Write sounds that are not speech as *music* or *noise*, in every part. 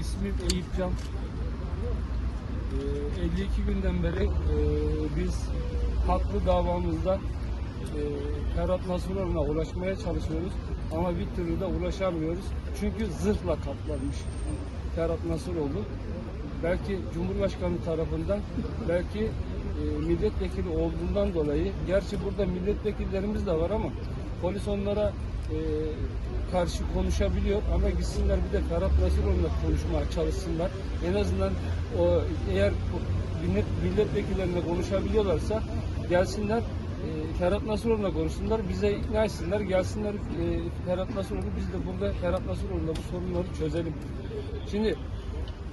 İsmim Eyüp Can. Ee, 52 günden beri e, biz haklı davamızda e, Ferhat Nasuroğlu'na ulaşmaya çalışıyoruz. Ama bir türlü de ulaşamıyoruz. Çünkü zırhla kaplanmış Ferhat Nasuroğlu. Belki Cumhurbaşkanı tarafından, belki e, milletvekili olduğundan dolayı, gerçi burada milletvekillerimiz de var ama polis onlara e, karşı konuşabiliyor ama gitsinler bir de Ferhat Nasuroğlu'na konuşmaya çalışsınlar. En azından o eğer millet, milletvekillerine konuşabiliyorlarsa gelsinler e, Ferhat Nasuroğlu'na konuşsunlar, bize ikna etsinler, gelsinler e, Ferhat Nasuroğlu, biz de burada Ferhat Nasuroğlu'na bu sorunları çözelim. Şimdi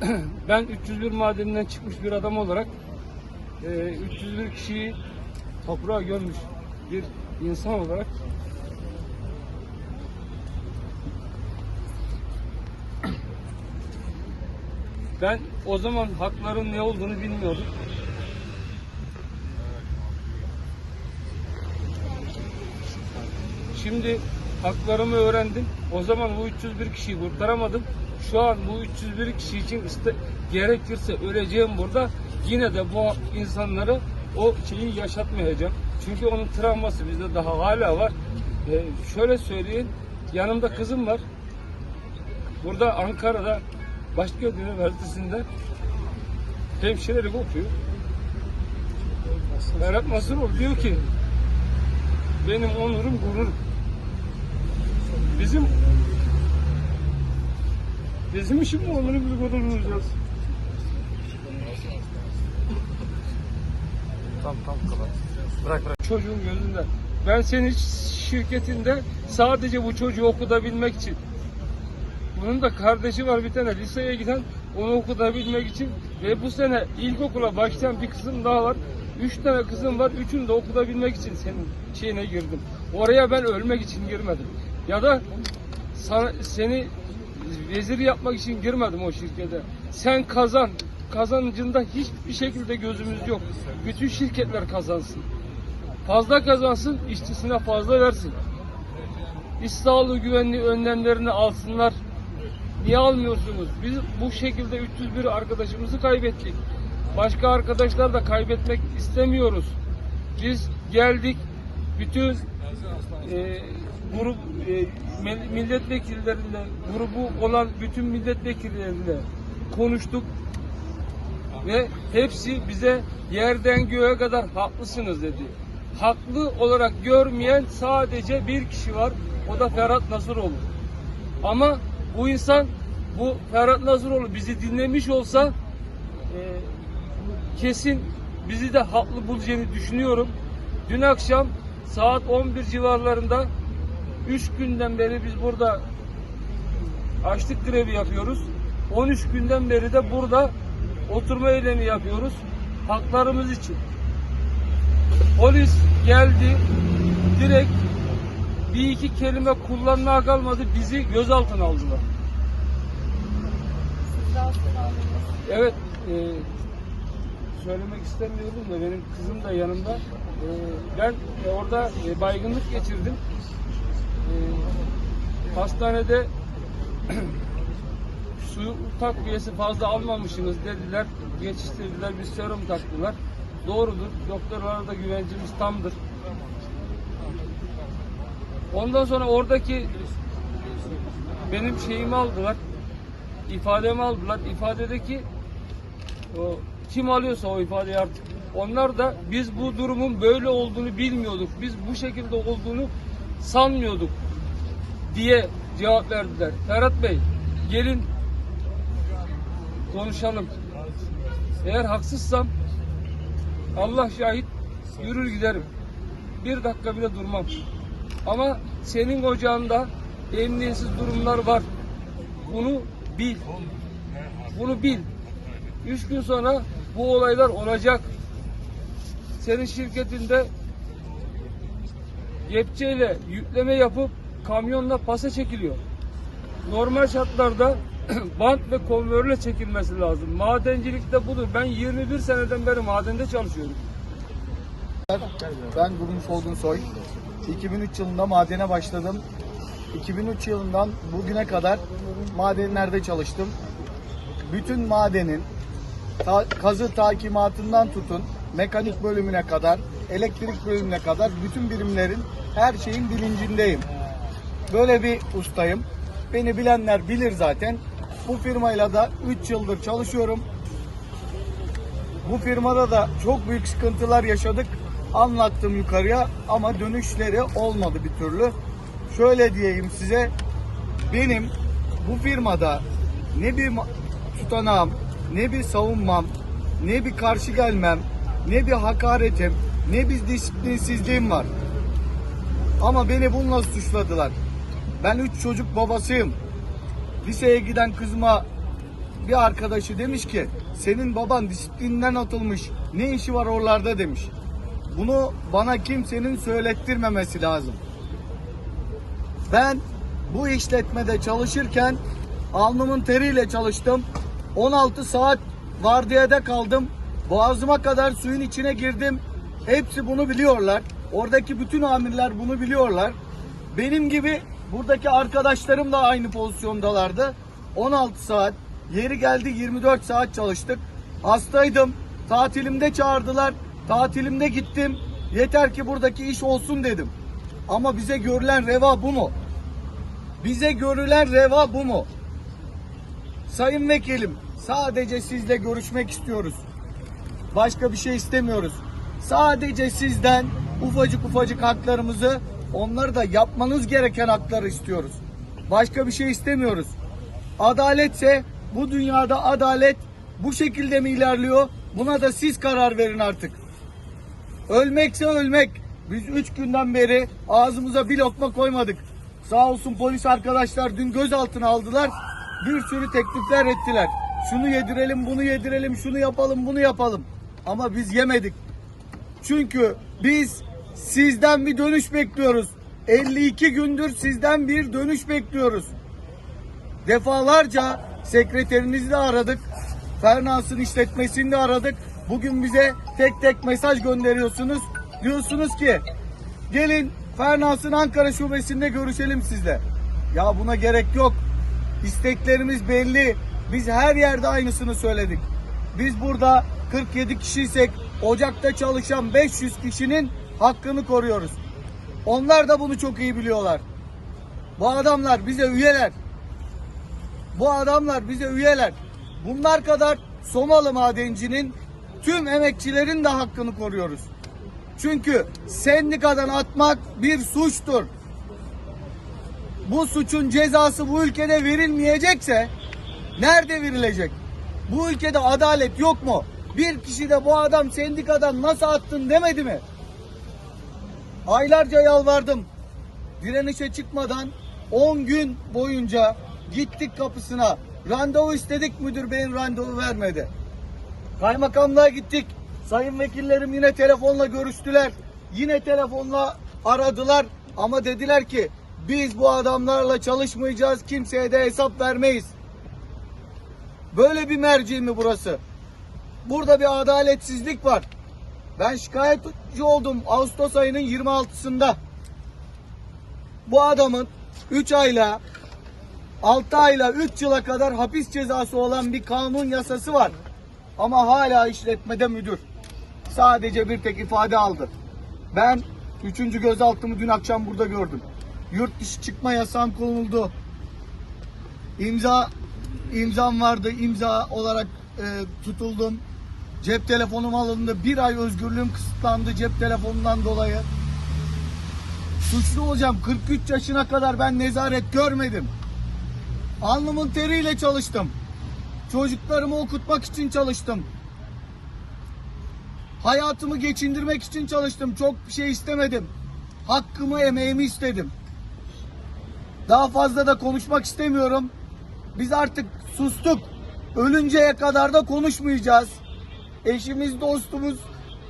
*clears throat* ben 301 madeninden çıkmış bir adam olarak e, 301 kişiyi toprağa gömmüş bir insan olarak ben o zaman hakların ne olduğunu bilmiyordum. Şimdi haklarımı öğrendim. O zaman bu 301 kişiyi kurtaramadım. Şu an bu 301 kişi için iste, gerekirse öleceğim burada. Yine de bu insanları o şeyi yaşatmayacağım. Çünkü onun travması bizde daha hala var. Ee, şöyle söyleyeyim. Yanımda kızım var. Burada Ankara'da Başkent Üniversitesi'nde hemşirelik okuyor. Berat Nasırov diyor ki benim onurum gururum. Bizim bizim işim mi onları bir gurur duyacağız? Tam tam kapat. Bırak bırak. Çocuğun gözünde. Ben senin şirketinde sadece bu çocuğu okutabilmek için bunun da kardeşi var bir tane liseye giden onu okutabilmek için ve bu sene ilkokula başlayan bir kızım daha var. Üç tane kızım var. Üçünü de okutabilmek için senin şeyine girdim. Oraya ben ölmek için girmedim. Ya da sana, seni vezir yapmak için girmedim o şirkete. Sen kazan. Kazancında hiçbir şekilde gözümüz yok. Bütün şirketler kazansın. Fazla kazansın, işçisine fazla versin. İş sağlığı güvenliği önlemlerini alsınlar. Niye almıyorsunuz? Biz bu şekilde 301 arkadaşımızı kaybettik. Başka arkadaşlar da kaybetmek istemiyoruz. Biz geldik, bütün e, grup e, milletvekilleriyle, grubu olan bütün milletvekilleriyle konuştuk ve hepsi bize yerden göğe kadar haklısınız dedi. Haklı olarak görmeyen sadece bir kişi var. O da Ferhat Nasıroğlu. Ama bu insan bu Ferhat Nasıroğlu bizi dinlemiş olsa e, kesin bizi de haklı bulacağını düşünüyorum. Dün akşam saat 11 civarlarında 3 günden beri biz burada açlık grevi yapıyoruz. 13 günden beri de burada oturma eylemi yapıyoruz. Haklarımız için. Polis geldi direkt bir iki kelime kullanmaya kalmadı bizi gözaltına aldılar. Evet e, söylemek istemiyorum da benim kızım da yanımda. E, ben orada e, baygınlık geçirdim. E, hastanede *clears throat* su takviyesi fazla almamışsınız dediler. Geçiştirdiler, bir serum taktılar. Doğrudur. Doktorlara da güvencimiz tamdır. Ondan sonra oradaki benim şeyimi aldılar. ifademi aldılar. İfadedeki o, kim alıyorsa o ifadeyi artık. Onlar da biz bu durumun böyle olduğunu bilmiyorduk. Biz bu şekilde olduğunu sanmıyorduk diye cevap verdiler. Ferhat Bey gelin konuşalım. Eğer haksızsam Allah şahit yürür giderim. Bir dakika bile durmam. Ama senin ocağında emniyetsiz durumlar var. Bunu bil. Bunu bil. Üç gün sonra bu olaylar olacak. Senin şirketinde kepçeyle yükleme yapıp kamyonla pasa çekiliyor. Normal şartlarda *clears throat* bant ve konvörle çekilmesi lazım. Madencilikte budur. Ben 21 seneden beri madende çalışıyorum. Ben Gurun Solgun Soy. 2003 yılında madene başladım. 2003 yılından bugüne kadar madenlerde çalıştım. bütün madenin ta- kazı takimatından tutun mekanik bölümüne kadar, elektrik bölümüne kadar bütün birimlerin her şeyin bilincindeyim. Böyle bir ustayım. Beni bilenler bilir zaten. Bu firmayla da 3 yıldır çalışıyorum. Bu firmada da çok büyük sıkıntılar yaşadık. Anlattım yukarıya ama dönüşleri olmadı bir türlü. Şöyle diyeyim size. Benim bu firmada ne bir tutanağım, ne bir savunmam, ne bir karşı gelmem, ne bir hakaretim, ne bir disiplinsizliğim var. Ama beni bununla suçladılar. Ben üç çocuk babasıyım. Liseye giden kızıma bir arkadaşı demiş ki senin baban disiplinden atılmış. Ne işi var oralarda demiş. Bunu bana kimsenin söylettirmemesi lazım. Ben bu işletmede çalışırken alnımın teriyle çalıştım. 16 saat vardiyada kaldım. Boğazıma kadar suyun içine girdim. Hepsi bunu biliyorlar. Oradaki bütün amirler bunu biliyorlar. Benim gibi buradaki arkadaşlarım da aynı pozisyondalardı. 16 saat, yeri geldi 24 saat çalıştık. Hastaydım. Tatilimde çağırdılar. Tatilimde gittim. Yeter ki buradaki iş olsun dedim. Ama bize görülen reva bu mu? Bize görülen reva bu mu? Sayın Vekilim, sadece sizle görüşmek istiyoruz. Başka bir şey istemiyoruz. Sadece sizden ufacık ufacık haklarımızı, onları da yapmanız gereken hakları istiyoruz. Başka bir şey istemiyoruz. Adaletse bu dünyada adalet bu şekilde mi ilerliyor? Buna da siz karar verin artık. Ölmekse ölmek. Biz üç günden beri ağzımıza bir lokma koymadık. Sağ olsun polis arkadaşlar dün gözaltına aldılar. Bir sürü teklifler ettiler. Şunu yedirelim, bunu yedirelim, şunu yapalım, bunu yapalım. Ama biz yemedik. Çünkü biz sizden bir dönüş bekliyoruz. 52 gündür sizden bir dönüş bekliyoruz. Defalarca sekreterinizi de aradık. Fernas'ın işletmesini de aradık. Bugün bize tek tek mesaj gönderiyorsunuz. Diyorsunuz ki gelin Fernas'ın Ankara şubesinde görüşelim sizle. Ya buna gerek yok. İsteklerimiz belli. Biz her yerde aynısını söyledik. Biz burada 47 kişiysek ocakta çalışan 500 kişinin hakkını koruyoruz. Onlar da bunu çok iyi biliyorlar. Bu adamlar bize üyeler. Bu adamlar bize üyeler. Bunlar kadar Somalı madencinin tüm emekçilerin de hakkını koruyoruz. Çünkü sendikadan atmak bir suçtur. Bu suçun cezası bu ülkede verilmeyecekse nerede verilecek? Bu ülkede adalet yok mu? Bir kişi de bu adam sendikadan nasıl attın demedi mi? Aylarca yalvardım. Direnişe çıkmadan 10 gün boyunca gittik kapısına. Randevu istedik müdür beyin randevu vermedi. Kaymakamlığa gittik. Sayın vekillerim yine telefonla görüştüler. Yine telefonla aradılar ama dediler ki biz bu adamlarla çalışmayacağız. Kimseye de hesap vermeyiz. Böyle bir merci mi burası? Burada bir adaletsizlik var. Ben şikayetçi oldum Ağustos ayının 26'sında. Bu adamın 3 ayla 6 ayla 3 yıla kadar hapis cezası olan bir kanun yasası var. Ama hala işletmede müdür. Sadece bir tek ifade aldı. Ben 3. gözaltımı dün akşam burada gördüm. Yurt dışı çıkma yasağım konuldu. İmza imzam vardı. İmza olarak e, tutuldum. Cep telefonum alındı. Bir ay özgürlüğüm kısıtlandı cep telefonundan dolayı. Suçlu olacağım. 43 yaşına kadar ben nezaret görmedim. Alnımın teriyle çalıştım. Çocuklarımı okutmak için çalıştım. Hayatımı geçindirmek için çalıştım. Çok bir şey istemedim. Hakkımı, emeğimi istedim. Daha fazla da konuşmak istemiyorum. Biz artık sustuk. Ölünceye kadar da konuşmayacağız. Eşimiz, dostumuz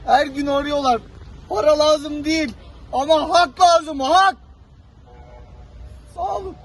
her gün arıyorlar. Para lazım değil ama hak lazım, hak. Sağ olun.